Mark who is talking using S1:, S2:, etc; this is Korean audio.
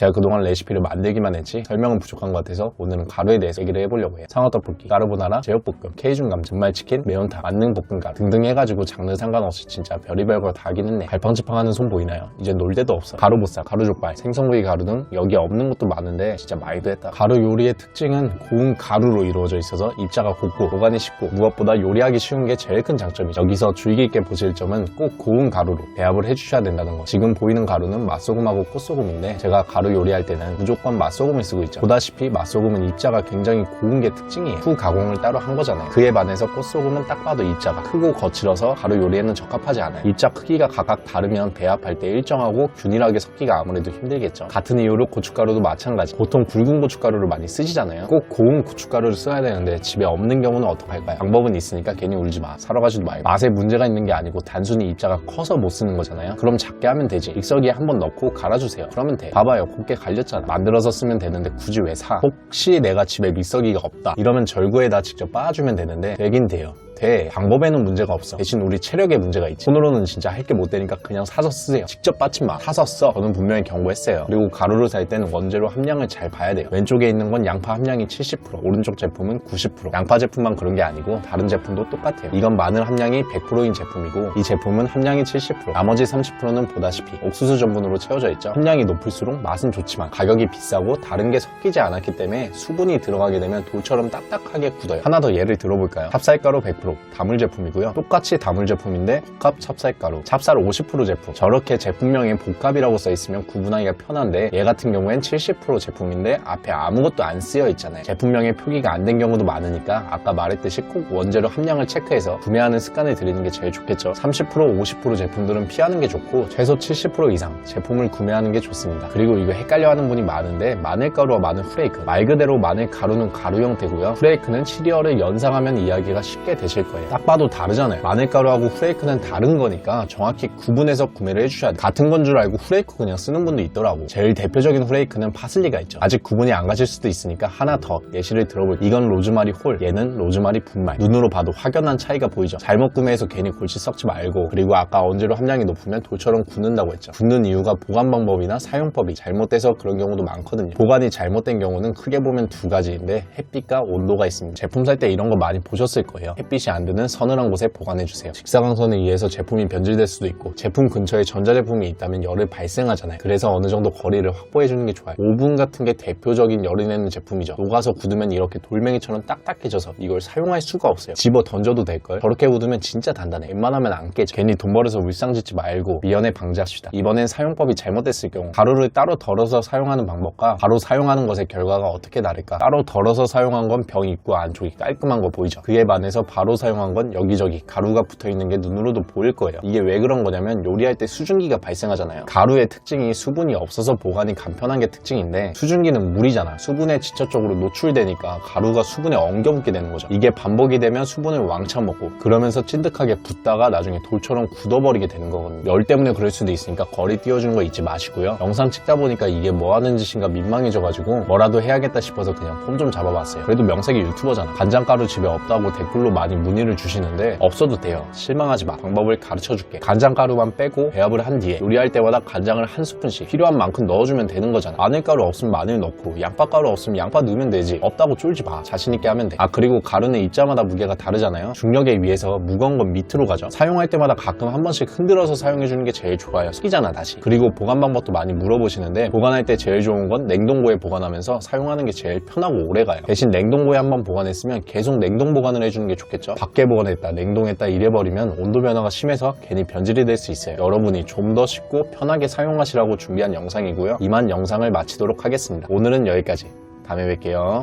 S1: 제가 그동안 레시피를 만들기만 했지 설명은 부족한 것 같아서 오늘은 가루에 대해서 얘기를 해보려고 해요. 상어떡볶이, 까르보나라, 제육볶음, 케이준감, 전말치킨, 매운탕, 만능 볶음가루 등등 해가지고 장르 상관없이 진짜 별의별 거다 하긴 했네. 갈팡질팡하는 손 보이나요? 이제 놀 데도 없어. 가루보쌈, 가루족발, 생선구이 가루 등 여기 없는 것도 많은데 진짜 많이도 했다. 가루 요리의 특징은 고운 가루로 이루어져 있어서 입자가 곱고 보관이 쉽고 무엇보다 요리하기 쉬운 게 제일 큰 장점이죠. 여기서 주의 깊게 보실 점은 꼭 고운 가루로 배합을 해주셔야 된다는 거. 지금 보이는 가루는 맛소금하고 꽃소금인데 제가 가루 요리할 때는 무조건 맛소금을 쓰고 있죠. 보다시피 맛소금은 입자가 굉장히 고운 게 특징이에요. 후 가공을 따로 한 거잖아요. 그에 반해서 꽃소금은 딱 봐도 입자가 크고 거칠어서 가루 요리에는 적합하지 않아요. 입자 크기가 각각 다르면 배합할 때 일정하고 균일하게 섞기가 아무래도 힘들겠죠. 같은 이유로 고춧가루도 마찬가지. 보통 굵은 고춧가루를 많이 쓰시잖아요. 꼭 고운 고춧가루를 써야 되는데 집에 없는 경우는 어떡할까요? 방법은 있으니까 괜히 울지 마. 사러 가지도 말고. 맛에 문제가 있는 게 아니고 단순히 입자가 커서 못 쓰는 거잖아요. 그럼 작게 하면 되지. 믹서기에 한번 넣고 갈아주세요. 그러면 돼. 봐봐요. 곱게 갈렸잖아. 만들어서 쓰면 되는데 굳이 왜 사? 혹시 내가 집에 믹서기가 없다. 이러면 절구에다 직접 빻아주면 되는데 되긴 돼요. 돼. 방법에는 문제가 없어. 대신 우리 체력에 문제가 있지. 손으로는 진짜 할 게 못 되니까 그냥 사서 쓰세요. 직접 빠지 마. 사서 써. 저는 분명히 경고했어요. 그리고 가루를 살 때는 원재료 함량을 잘 봐야 돼요. 왼쪽에 있는 건 양파 함량이 70%, 오른쪽 제품은 90%. 양파 제품만 그런 게 아니고 다른 제품도 똑같아요. 이건 마늘 함량이 100%인 제품이고 이 제품은 함량이 70%, 나머지 30%는 보다시피 옥수수 전분으로 채워져 있죠. 함량이 높을수록 맛은 좋지만 가격이 비싸고 다른 게 섞이지 않았기 때문에 수분이 들어가게 되면 돌처럼 딱딱하게 굳어요. 하나 더 예를 들어볼까요? 찹쌀가루 100%, 다물 제품이고요. 똑같이 다물 제품인데 복합 찹쌀가루, 찹쌀 50% 제품. 저렇게 제품명에 복합이라고 써 있으면 구분하기가 편한데 얘 같은 경우엔 70% 제품인데 앞에 아무것도 안 쓰여 있잖아요. 제품명에 표기가 안 된 경우도 많으니까 아까 말했듯이 꼭 원재료 함량을 체크해서 구매하는 습관을 들이는 게 제일 좋겠죠. 30% 50% 제품들은 피하는 게 좋고 최소 70% 이상 제품을 구매하는 게 좋습니다. 그리고 이거 헷갈려하는 분이 많은데 마늘가루와 마늘 후레이크 말 그대로 마늘 가루는 가루 형태고요. 후레이크는 시리얼을 연상하면 이야기가 쉽게 되실 거예요. 딱 봐도 다르잖아요. 마늘가루하고 후레이크는 다른 거니까 정확히 구분해서 구매를 해주셔야 돼요. 같은 건 줄 알고 후레이크 그냥 쓰는 분도 있더라고. 제일 대표적인 후레이크는 파슬리가 있죠. 아직 구분이 안 가실 수도 있으니까 하나 더 예시를 들어볼게요. 이건 로즈마리 홀, 얘는 로즈마리 분말. 눈으로 봐도 확연한 차이가 보이죠. 잘못 구매해서 괜히 골치 썩지 말고 그리고 아까 원재료 함량이 높으면 돌처럼 굳는다고 했죠. 굳는 이유가 보관 방법이나 사용법이 잘못돼서 그런 경우도 많거든요. 보관이 잘못된 경우는 크게 보면 두 가지인데 햇빛과 온도가 있습니다. 제품 살 때 이런 거 많이 보셨을 거예요. 햇빛이 안 드는 서늘한 곳에 보관해주세요. 직사광선에 의해서 제품이 변질될 수도 있고 제품 근처에 전자제품이 있다면 열을 발생하잖아요. 그래서 어느 정도 거리를 확보해주는 게 좋아요. 오븐 같은 게 대표적인 열을 내는 제품이죠. 녹아서 굳으면 이렇게 돌멩이처럼 딱딱해져서 이걸 사용할 수가 없어요. 집어 던져도 될걸? 저렇게 굳으면 진짜 단단해. 웬만하면 안 깨져. 괜히 돈 벌어서 울상 짓지 말고 미연에 방지합시다. 이번엔 사용법이 잘못됐을 경우 가루를 따로 덜어서 사용하는 방법과 바로 사용하는 것의 결과가 어떻게 다를까? 따로 덜어서 사용한 건 병 입구 안쪽이 깔끔한 거 보이죠? 그에 반해서 바로 사용한 건 여기저기 가루가 붙어 있는 게 눈으로도 보일 거예요. 이게 왜 그런 거냐면 요리할 때 수증기가 발생하잖아요. 가루의 특징이 수분이 없어서 보관이 간편한 게 특징인데 수증기는 물이잖아. 수분에 직접적으로 노출되니까 가루가 수분에 엉겨붙게 되는 거죠. 이게 반복이 되면 수분을 왕창 먹고 그러면서 찐득하게 붙다가 나중에 돌처럼 굳어버리게 되는 거거든요. 열 때문에 그럴 수도 있으니까 거리 띄워주는 거 잊지 마시고요. 영상 찍다 보니까 이게 뭐 하는 짓인가 민망해져가지고 뭐라도 해야겠다 싶어서 그냥 폼 좀 잡아봤어요. 그래도 명색이 유튜버잖아. 간장가루 집에 없다고 댓글로 많이 문의를 주시는데 없어도 돼요. 실망하지 마. 방법을 가르쳐 줄게. 간장가루만 빼고 배합을 한 뒤에 요리할 때마다 간장을 한 스푼씩 필요한 만큼 넣어주면 되는 거잖아. 마늘가루 없으면 마늘 넣고 양파가루 없으면 양파 넣으면 되지. 없다고 쫄지 마. 자신있게 하면 돼. 아 그리고 가루는 입자마다 무게가 다르잖아요. 중력에 의해서 무거운 건 밑으로 가죠. 사용할 때마다 가끔 한 번씩 흔들어서 사용해주는 게 제일 좋아요. 섞이잖아 다시. 그리고 보관 방법도 많이 물어보시는데 보관할 때 제일 좋은 건 냉동고에 보관하면서 사용하는 게 제일 편하고 오래가요. 대신 냉동고에 한번 보관했으면 계속 냉동 보관을 해주는 게 좋겠 죠. 밖에 보관했다, 냉동했다 이래버리면 온도 변화가 심해서 괜히 변질이 될 수 있어요. 여러분이 좀 더 쉽고 편하게 사용하시라고 준비한 영상이고요. 이만 영상을 마치도록 하겠습니다. 오늘은 여기까지. 다음에 뵐게요.